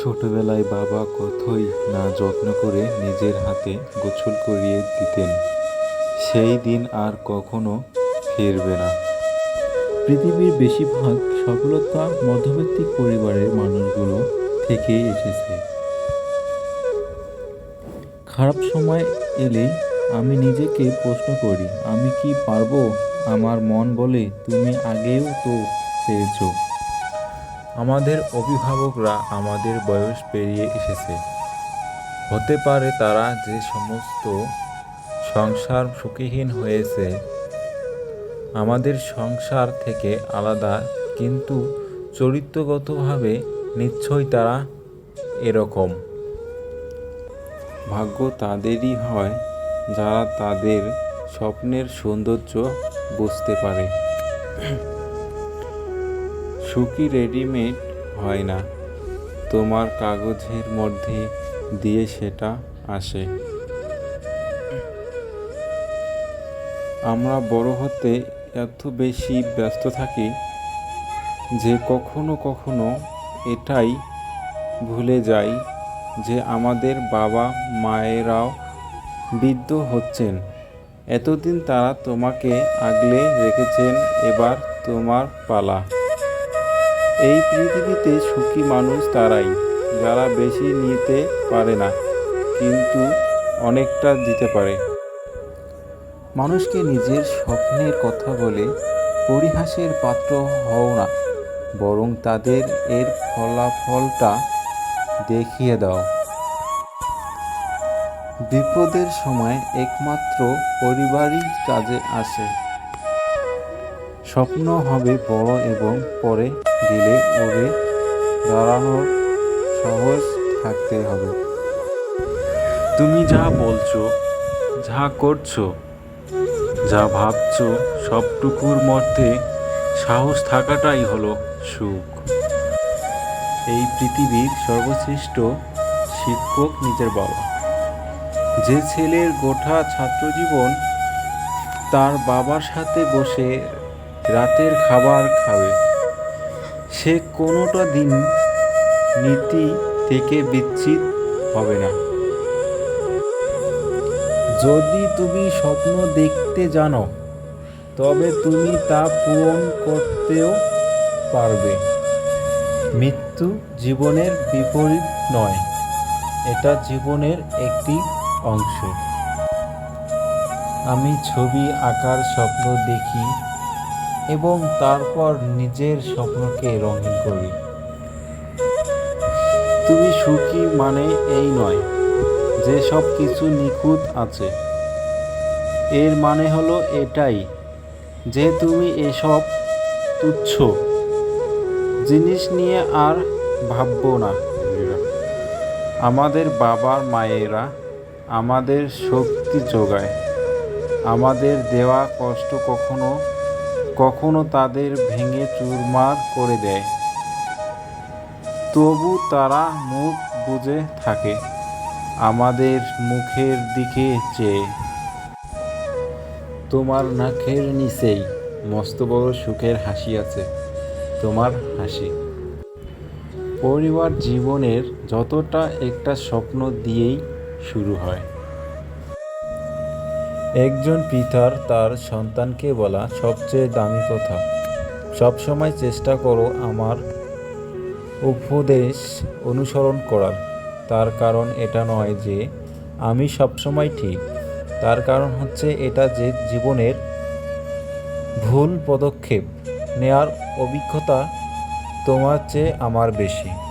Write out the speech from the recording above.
ছোটবেলায় বাবা কতই না যত্ন করে নিজের হাতে গোছল করিয়ে দিতেন, সেই দিন আর কখনো ফিরবে না। পৃথিবীর বেশিরভাগ সফলতা মধ্যবিত্ত পরিবারের মানুষগুলো থেকেই এসেছে। খারাপ সময় এলে আমি নিজেকে প্রশ্ন করি, আমি কি পারব? আমার মন বলে তুমি আগেও তো পেরেছ আমাদের অভিভাবকরা আমাদের বয়স পেরিয়ে এসেছে। হতে পারে তারা যে সমস্ত সংসার সুখীহীন হয়েছে, আমাদের সংসার থেকে আলাদা, কিন্তু চরিত্রগতভাবে নিশ্চয়ই তারা এরকম। ভাগ্য তাদেরই হয়, যারা তাদের স্বপ্নের সৌন্দর্য বুঝতে পারে। সুখী রেডিমেড হয় না। তোমার কাগজের মধ্যে দিয়ে সেটা আসে। আমরা বড় হতে এত বেশি ব্যস্ত থাকি যে কখনো কখনো এটাই ভুলে যাই যে আমাদের বাবা মায়েরাও বৃদ্ধ হচ্ছেন। এতদিন তারা তোমাকে আগলে রেখেছেন, এবার তোমার পালা। এই পৃথিবীতে সুখী মানুষ তারাই, যারা বেশি নিতে পারে না, কিন্তু অনেকটা দিতে পারে। মানুষকে নিজের স্বপ্নের কথা বলে পরিহাসের পাত্র হও না, বরং তাদের এর ফলাফলটা দেখিয়ে দাও। বিপদের সময় একমাত্র পরিবারই কাজে আসে। স্বপ্ন হবে বড় এবং পরে গেলে ওরে দাঁড়ানোর সহজ থাকতে হবে। তুমি যা বলছো, যা করছ, যা ভাবছ, সবটুকুর মধ্যে সাহস থাকাটাই হলো সুখ। এই পৃথিবীর সর্বশ্রেষ্ঠ শিক্ষক নিজের বাবা। যে ছেলের গোটা ছাত্রজীবন তার বাবার সাথে বসে রাতের খাবার খাবে। সে কোনোটা দিন নীতি থেকে বিচ্ছিত হবে না। যদি তুমি স্বপ্ন দেখতে জানো, তবে তুমি তা পূরণ করতেও পারবে। মৃত্যু জীবনের বিপরীত নয়, এটা জীবনের একটি অংশ। আমি ছবি আঁকার স্বপ্ন দেখি এবং তারপর নিজের স্বপ্নকে রঙিন করি। তুমি সুখী মানে এই নয়, যে সব কিছু নিখুঁত আছে। এর মানে হলো এটাই, যে তুমি এসব তুচ্ছ জিনিস নিয়ে আর ভাববো না। আমাদের বাবার মায়েরা আমাদের শক্তি যোগায়। আমাদের দেওয়া কষ্ট কখনো কখনো তাদের ভেঙে চুরমার করে দেয়। তবু তারা মুখ বুঝে থাকে, আমাদের মুখের দিকে চেয়ে। তোমার নাকের নিচেই মস্ত বড় সুখের হাসি আছে, তোমার হাসি। পরিবার জীবনের যতটা একটা স্বপ্ন দিয়েই শুরু হয়। একজন পিতার তার সন্তানকে বলা সবচেয়ে দামি কথা। সবসময় চেষ্টা করো আমার উপদেশ অনুসরণ করার। তার কারণ এটা নয় যে আমি সবসময় ঠিক। তার কারণ হচ্ছে এটা যে জীবনের ভুল পদক্ষেপ নেয়ার অভিজ্ঞতা তোমার চেয়ে আমার বেশি।